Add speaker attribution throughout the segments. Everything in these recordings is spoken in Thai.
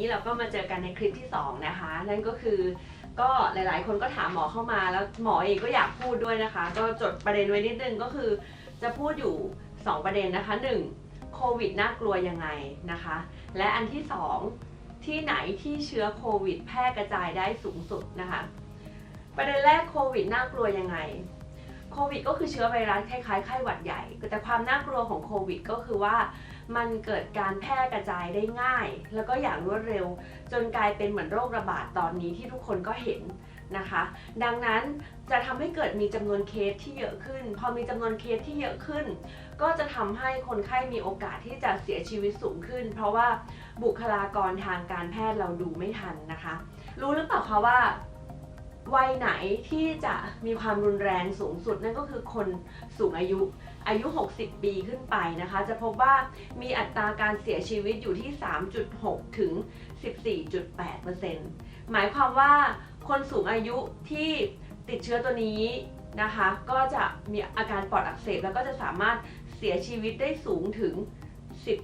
Speaker 1: นี้เราก็มาเจอกันในคลิปที่ 2 นะคะ นั่นก็คือก็หลายๆ คนก็ถามหมอเข้ามาแล้วหมอเองก็อยากพูดด้วยนะคะ ก็จดประเด็นไว้นิดนึงก็คือ จะพูดอยู่ 2 ประเด็นนะคะ 1. โควิดน่ากลัวยังไงนะคะ และอันที่ 2 ที่ไหนที่เชื้อโควิดแพร่กระจายได้สูงสุดนะคะ ประเด็นแรกโควิดน่ากลัวยังไงโควิดก็คือเชื้อไวรัสคล้ายๆไข้หวัดใหญ่ แต่ความน่ากลัวของโควิดก็คือว่า มันเกิดการแพร่กระจายได้ง่าย แล้วก็อย่างรวดเร็ว จนกลายเป็นเหมือนโรคระบาดตอนนี้ที่ทุกคนก็เห็นนะคะ ดังนั้นจะทำให้เกิดมีจำนวนเคสที่เยอะขึ้น พอมีจำนวนเคสที่เยอะขึ้น ก็จะทำให้คนไข้มีโอกาสที่จะเสียชีวิตสูงขึ้น เพราะว่าบุคลากรทางการแพทย์เราดูไม่ทันนะคะ รู้หรือเปล่าคะว่า วัยไหนที่จะมีความรุนแรงสูงสุดนั่นก็คือคนสูงอายุอายุ 60 ปีขึ้นไปนะคะ จะพบว่ามีอัตราการเสียชีวิตอยู่ที่ 3.6 ถึง 14.8%หมายความว่าคนสูงอายุที่ติดเชื้อตัวนี้นะคะ ก็จะมีอาการปอดอักเสบแล้วก็จะสามารถเสียชีวิตได้สูงถึง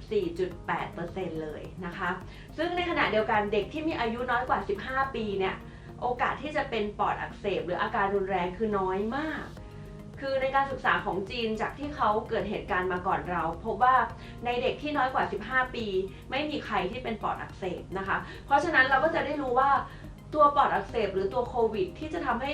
Speaker 1: 14.8%เลยนะคะ ซึ่งในขณะเดียวกันเด็กที่มีอายุน้อยกว่า 15 ปีเนี่ย โอกาสที่จะเป็นปอดอักเสบ หรืออาการรุนแรงคือน้อยมาก คือในการศึกษาของจีนจากที่เขาเกิดเหตุการณ์มาก่อนเรา พบว่าในเด็กที่น้อยกว่า 15 ปี ไม่มีใครที่เป็นปอดอักเสบนะคะ เพราะฉะนั้นเราก็จะได้รู้ว่าตัวปอดอักเสบ หรือตัวโควิด ที่จะทำให้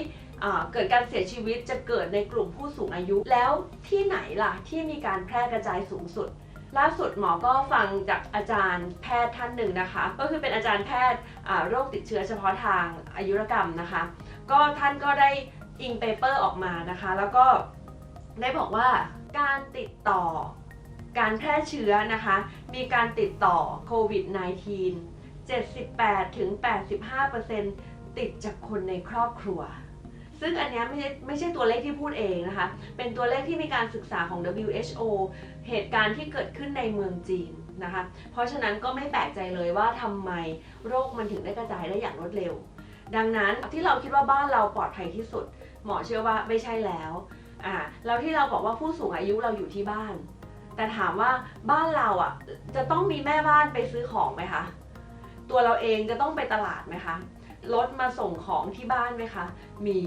Speaker 1: เกิดการเสียชีวิตจะเกิดในกลุ่มผู้สูงอายุ แล้วที่ไหนล่ะที่มีการแพร่กระจายสูงสุด ล่าสุดหมอก็ฟังจากอาจารย์แพทย์ท่านหนึ่งนะคะ ก็คือเป็นอาจารย์แพทย์โรคติดเชื้อเฉพาะทางอายุรกรรมนะคะ ก็ท่านก็ได้อิงเปเปอร์ออกมานะคะ แล้วก็ได้บอกว่าการติดต่อการแพร่เชื้อนะคะ มีการติดต่อโควิด -19 78ถึง85%ติดจากคนในครอบครัว ซึ่งอันนี้ไม่ใช่ไม่ใช่ตัวเลขที่พูดเองนะคะ เป็นตัวเลขที่มีการศึกษาของ WHO เหตุการณ์ที่เกิดขึ้นในเมืองจีนนะคะ เพราะฉะนั้นก็ไม่แปลกใจเลยว่าทำไมโรคมันถึงได้กระจายได้อย่างรวดเร็ว ดังนั้นที่เราคิดว่าบ้านเราปลอดภัยที่สุด หมอเชื่อว่าไม่ใช่แล้วอ่าแล้วที่เราบอกว่าผู้สูงอายุเราอยู่ที่บ้าน แต่ถามว่าบ้านเราอะจะต้องมีแม่บ้านไปซื้อของไหมคะ ตัวเราเองจะต้องไปตลาดไหมคะ รถมาส่งของที่บ้านไหมคะ มี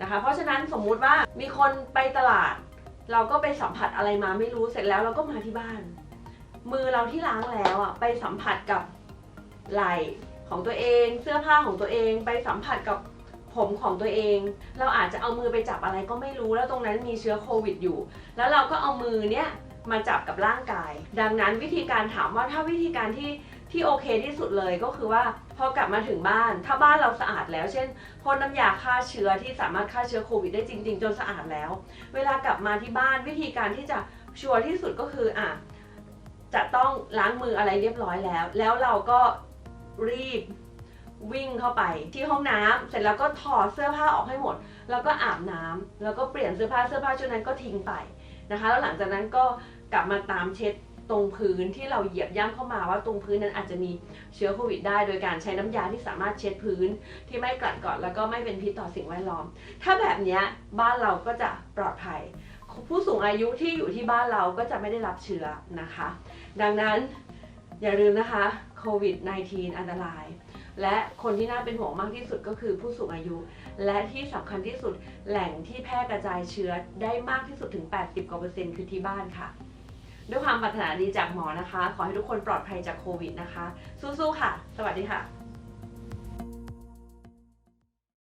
Speaker 1: นะคะ เพราะฉะนั้นสมมุติว่ามีคนไปตลาด เราก็ไปสัมผัสอะไรมาไม่รู้เสร็จแล้วเราก็มาที่บ้าน มือเราที่ล้างแล้วอะไปสัมผัสกับไหล่ของตัวเอง เสื้อผ้าของตัวเอง ไปสัมผัสกับผมของตัวเอง เราอาจจะเอามือไปจับอะไรก็ไม่รู้แล้วตรงนั้นมีเชื้อโควิดอยู่ แล้วเราก็เอามือเนี้ยมาจับกับร่างกาย ดังนั้นวิธีการถามว่าถ้าวิธีการที่ที่โอเคที่สุดเลยก็คือว่าพอกลับมาถึงบ้าน ถ้าบ้านเราสะอาดแล้ว เช่นพ่นน้ำยาฆ่าเชื้อที่สามารถฆ่าเชื้อโควิดได้จริง ๆ จนสะอาดแล้ว เวลากลับมาที่บ้านวิธีการที่จะชัวร์ที่สุดก็คืออะจะต้องล้างมืออะไรเรียบร้อยแล้ว แล้วเราก็รีบวิ่งเข้าไปที่ห้องน้ำเสร็จแล้วก็ถอดเสื้อผ้าออกให้หมด แล้วก็อาบน้ำแล้วก็เปลี่ยนเสื้อผ้าเสื้อผ้าชุดนั้นก็ทิ้งไปนะคะ แล้วหลังจากนั้นก็กลับมาตามเช็ด ตรงพื้นที่เราเหยียบย่ำเข้ามาว่าตรงพื้นนั้นอาจจะมีเชื้อโควิดได้ โดยการใช้น้ำยาที่สามารถเช็ดพื้นที่ไม่กัดเกาะแล้วก็ไม่เป็นพิษต่อสิ่งแวดล้อม ถ้าแบบนี้บ้านเราก็จะปลอดภัย ผู้สูงอายุที่อยู่ที่บ้านเราก็จะไม่ได้รับเชื้อนะคะ ดังนั้นอย่าลืมนะคะโควิด -19 อันตรายและคนที่น่าเป็นห่วงมากที่สุดก็คือผู้สูงอายุ และที่สำคัญที่สุดแหล่งที่แพร่กระจายเชื้อได้มากที่สุดถึง 80กว่าเปอร์เซ็นต์คือที่บ้านค่ะ ด้วยความปรารถนาดีจากหมอนะคะ ขอให้ทุกคนปลอดภัยจากโควิดนะคะ สู้ๆค่ะ สวัสดีค่ะ